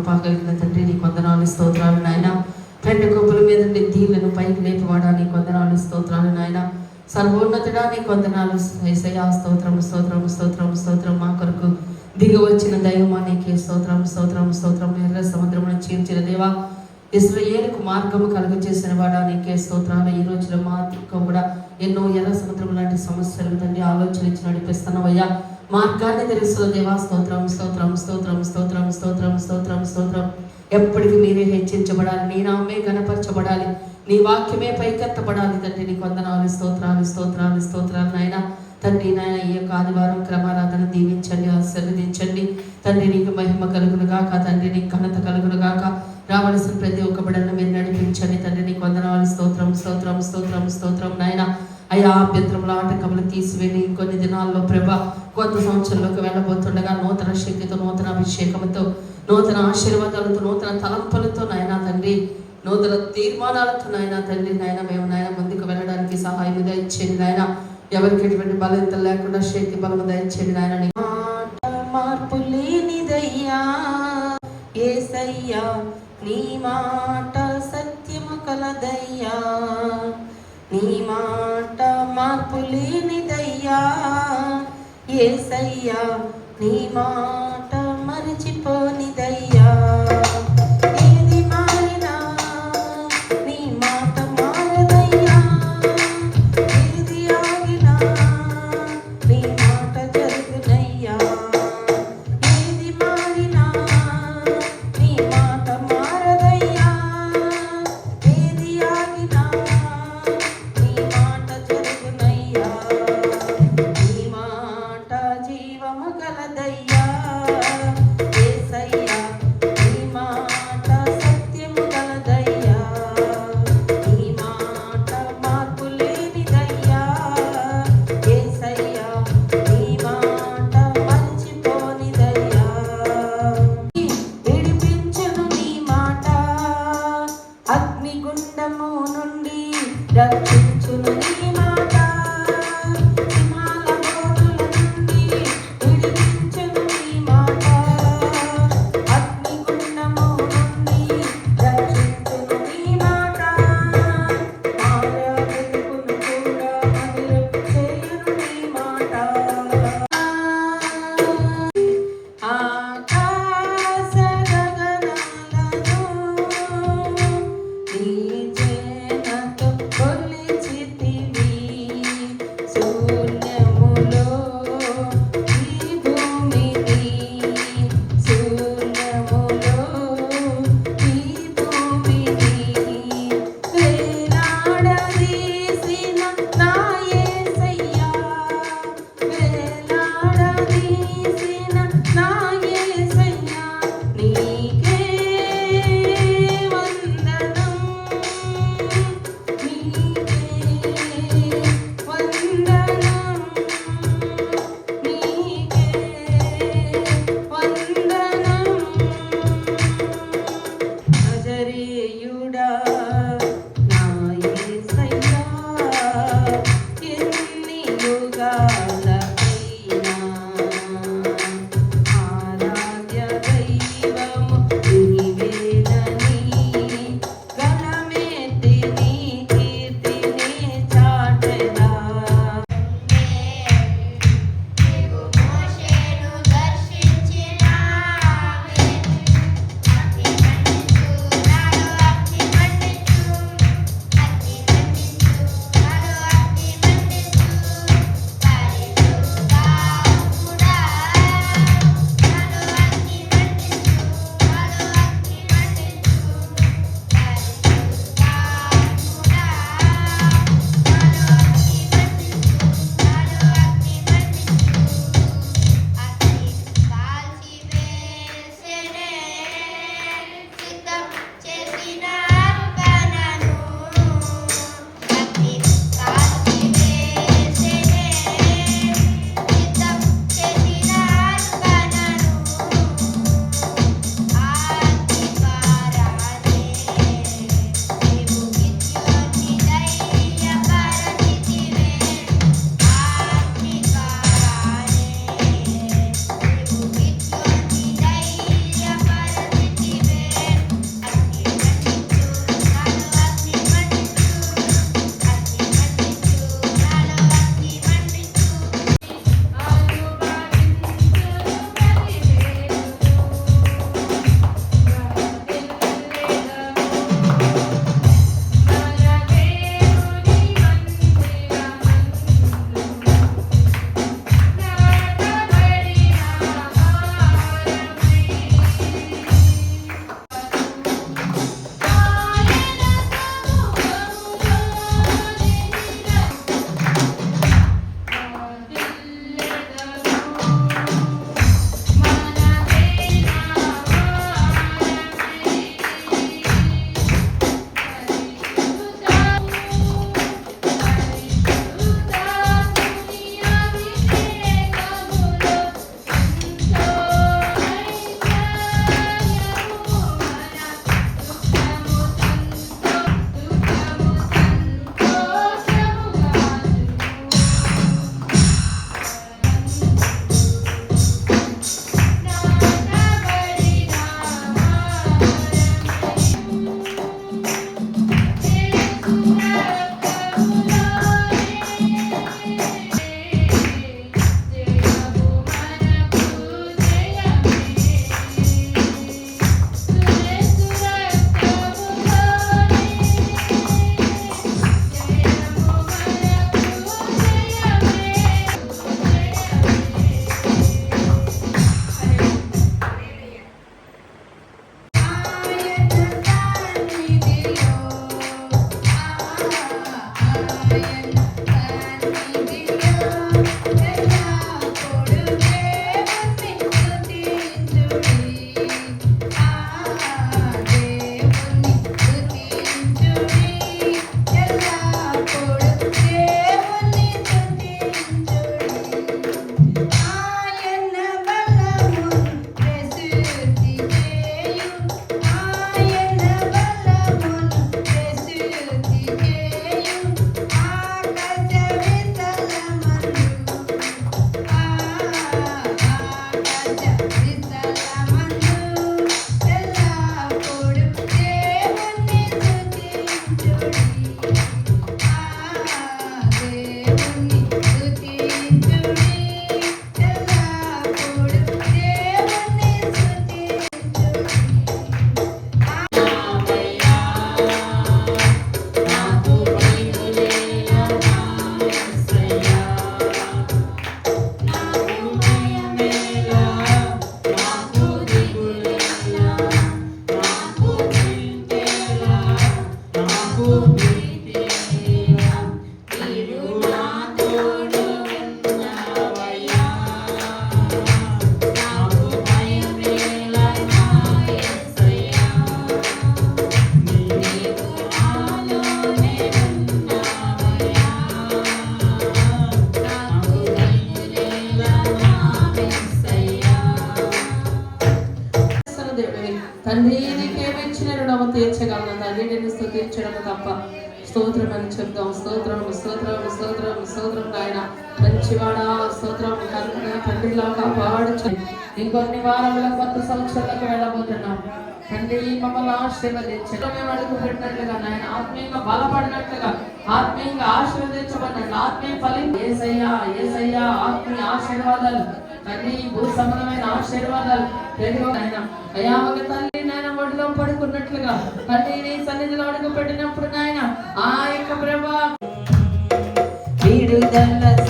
కృపా కలిగిన తండ్రి నీ కొందనాలు స్తోత్రాలు నాయన. రెండు కొప్పుల మీద నుండి దీళ్ళను పైకి లేపివాడా నీ కొందనాలు స్తోత్రాలు నాయన. సర్వోన్నతుడా నీ కొందనాలు ఏసయా స్తోత్రం స్తోత్రం స్తోత్రం స్తోత్రం మా కొరకు. దిగి వచ్చిన దైవమా నీకే స్తోత్రం స్తోత్రం స్తోత్రం ఎర్ర సముద్రమును చీల్చిన దేవా ఇస్రయేలకు మార్గము కలుగ చేసిన వాడా నీకే స్తోత్రాలు. ఈ రోజులో మాకు కూడా ఎన్నో ఎర్ర సముద్రం లాంటి సమస్యలు తండ్రి ఆలోచన ఇచ్చి నడిపిస్తున్నావయ్యా. మార్గాన్ని తెలుసు దేవా స్తోత్రం స్తోత్రం స్తోత్రం స్తోత్రం స్తోత్రం స్తోత్రం స్తోత్రం. ఎప్పటికీ మీరే హెచ్చించబడాలి. నీ నామే గణపరచబడాలి నీ వాక్యమే పైకెత్తబడాలి. తండ్రి నీ కొందనాలు స్తోత్రాలు స్తోత్రాలు స్తోత్రాలు నాయన. తండ్రి నాయన ఈ యొక్క ఆదివారం క్రమారాధన దీవించండి ఆశీర్వదించండి. తండ్రి నీకు మహిమ కలుగును గాక తండ్రి నీకు ఘనత కలుగును గాక రావలసిన ప్రతి ఒక్క బిడ్డను మీరు నడిపించండి. తండ్రి నీకు వందనాలు స్తోత్రం స్తోత్రం స్తోత్రం స్తోత్రం నాయన. అయ్యా అభ్యంతరముల ఆటకములు తీసివేని. కొన్ని దినాల్లో ప్రభ కొత్త సంవత్సరంలోకి వెళ్ళబోతుండగా నూతన శక్తితో నూతన అభిషేకంతో నూతన ఆశీర్వాదాలతో నూతన తలంపులతో నాయన తండ్రి నూతన తీర్మానాలతో నాయన తండ్రి నాయన మేము నాయన ముందుకు వెళ్ళడానికి సహాయం దయచేయండి నాయన. ఎవరికి ఎటువంటి బలత లేకుండా శక్తి బలము దయచేయండి నాయన. మార్పు లేనిదయ్యా ఏసయ్యా నీ మాట లేనిదయ్యా ఏసయ్యా నీ మా నీ మాట తండ్రి నీకేమిచ్చిన రుణము తీర్చగలను తండ్రి నేను స్థుతించడం తప్ప. స్తోత్రం అని చెప్తాం స్తోత్రం స్తోత్రం స్తోత్రం స్తోత్రం నాయన. మంచివాడా స్తోత్రం కరుణ తండ్రిలా కాపాడు ఇంకొన్ని వారంలో కొత్త సంవత్సరాలకు వెళ్ళబోతున్నాం. తండ్రి మమ్మల్ని ఆశీర్వదించడం. మేము అడుగు పెట్టినట్లుగా నాయన. ఆత్మీయంగా బలపడినట్లుగా ఆత్మీయంగా ఆశీర్వదించబడినట్లు ఆత్మీయ ఫలి. ఏసయ్యా ఏసయ్యా ఆత్మీయ ఆశీర్వాదాలు. తండ్రి భూ సంబంధమైన ఆశీర్వాదాలు ఆయన అయా ఒక తల్లి ఒడిలో పడుకున్నట్లుగా తల్లి నీ సన్నిధిలో అడుగు పెట్టినప్పుడు నాయన ఆ యొక్క ప్రభా విడుదల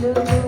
love.